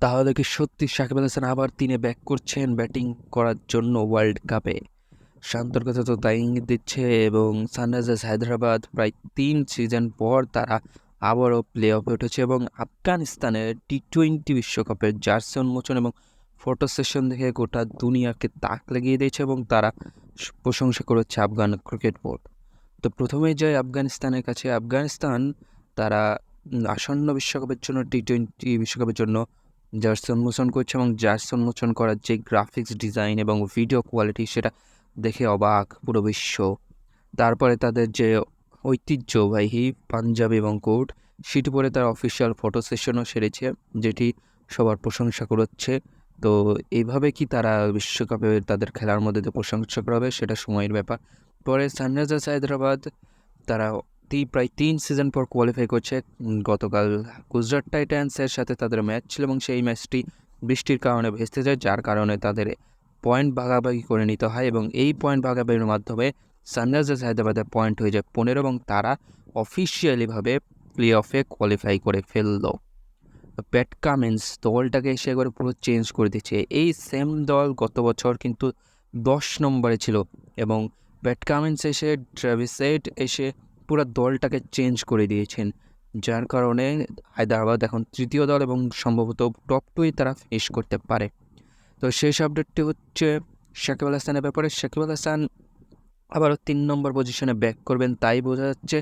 তাহলে কি সত্যি সাকিব আল হাসান আবার তিনি ব্যাক করছেন ব্যাটিং করার জন্য ওয়ার্ল্ড কাপে শান্তর কথা তো তাই ইঙ্গিত দিচ্ছে এবং সানরাইজার্স হায়দ্রাবাদ প্রায় তিন সিজন পর তারা আবারও প্লে অফে উঠেছে এবং আফগানিস্তানের টি টোয়েন্টি বিশ্বকাপের জার্সি উন্মোচন এবং ফটো সেশন দেখে গোটা দুনিয়াকে তাক লাগিয়ে দিয়েছে এবং তারা প্রশংসা করেছে আফগান ক্রিকেট বোর্ড তো প্রথমেই যায় আফগানিস্তানের কাছে। আফগানিস্তান তারা আসন্ন বিশ্বকাপের জন্য টি টোয়েন্টি বিশ্বকাপের জন্য জার্সি উন্মোচন করছে এবং জার্সি উন্মোচন করার যে গ্রাফিক্স ডিজাইন এবং ভিডিও কোয়ালিটি সেটা দেখে অবাক পুরো বিশ্ব। তারপরে তাদের যে ঐতিহ্যবাহী পাঞ্জাবি এবং কোট, সেটি পরে তার অফিসিয়াল ফটো সেশনও সেরেছে, যেটি সবার প্রশংসা করছে। তো এইভাবে কি তারা বিশ্বকাপে তাদের খেলার মধ্যে প্রশংসা করা হবে সেটা সময়ের ব্যাপার। পরে সানরাইজার্স হায়দ্রাবাদ, তারা তি প্রায় তিন সিজন পর কোয়ালিফাই করছে গতকাল গুজরাট টাইটান্সের সাথে তাদের ম্যাচ ছিল এবং সেই ম্যাচটি বৃষ্টির কারণে ভেস্তে যায়, যার কারণে তাদের পয়েন্ট ভাগাভাগি করে নিতে হয় এবং এই পয়েন্ট ভাগাভাগির মাধ্যমে সানরাইজার্স হায়দ্রাবাদের পয়েন্ট হয়ে যায় পনেরো এবং তারা অফিসিয়ালিভাবে প্লে অফে কোয়ালিফাই করে ফেলল। প্যাট কামিন্স দলটাকে এসে একবার পুরো চেঞ্জ করে দিচ্ছে। এই সেম দল গত বছর কিন্তু দশ নম্বরে ছিল এবং প্যাট কামিন্স এসে ট্রাভিসেট এসে পুরো দলটাকে চেঞ্জ করে দিয়েছেন। যার কারণে হায়দ্রাবাদ এখন তৃতীয় দল এবং সম্ভবত টপ টুই তারা ফিনিশ করতে পারে। তো শেষ আপডেটটি হচ্ছে সাকিব আল হাসানের ব্যাপারে। সাকিব আল হাসান আবারও তিন নম্বর পজিশনে ব্যাক করবেন, তাই বোঝা যাচ্ছে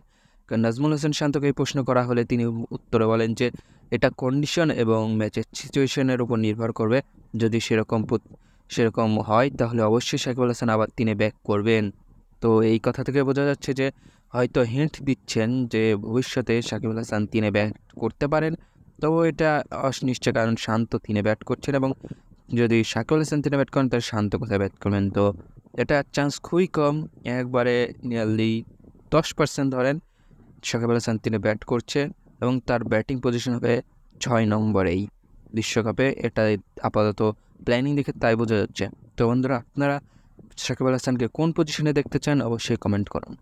নাজমুল হোসেন শান্তকে এই প্রশ্ন করা হলে তিনি উত্তরে বলেন যে, এটা কন্ডিশন এবং ম্যাচের সিচুয়েশনের উপর নির্ভর করবে। যদি সেরকম সেরকম হয়, তাহলে অবশ্যই সাকিব আল হাসান আবার তিনি ব্যাক করবেন। তো এই কথা থেকে বোঝা যাচ্ছে যে হয়তো হিন্ট দিচ্ছেন যে ভবিষ্যতে সাকিব আল হাসান তিনি ব্যাট করতে পারেন। তবু এটা অনিশ্চয় কারণ শান্ত তিনি ব্যাট করছেন এবং যদি সাকিব আল হাসান তিনি ব্যাট করেন, তাহলে শান্ত কোথায় ব্যাট করবেন? তো এটা চান্স খুবই কম। একবারে নিয়ারলি দশ পার্সেন্ট ধরেন সাকিব আল হাসান তিনি ব্যাট করছে এবং তার ব্যাটিং পজিশন হবে ছয় নম্বরেই বিশ্বকাপে। এটা আপাতত প্ল্যানিং দেখে তাই বোঝা যাচ্ছে। তো বন্ধুরা, আপনারা সাকিব আল হাসানকে কোন পজিশনে দেখতে চান অবশ্যই কমেন্ট করুন।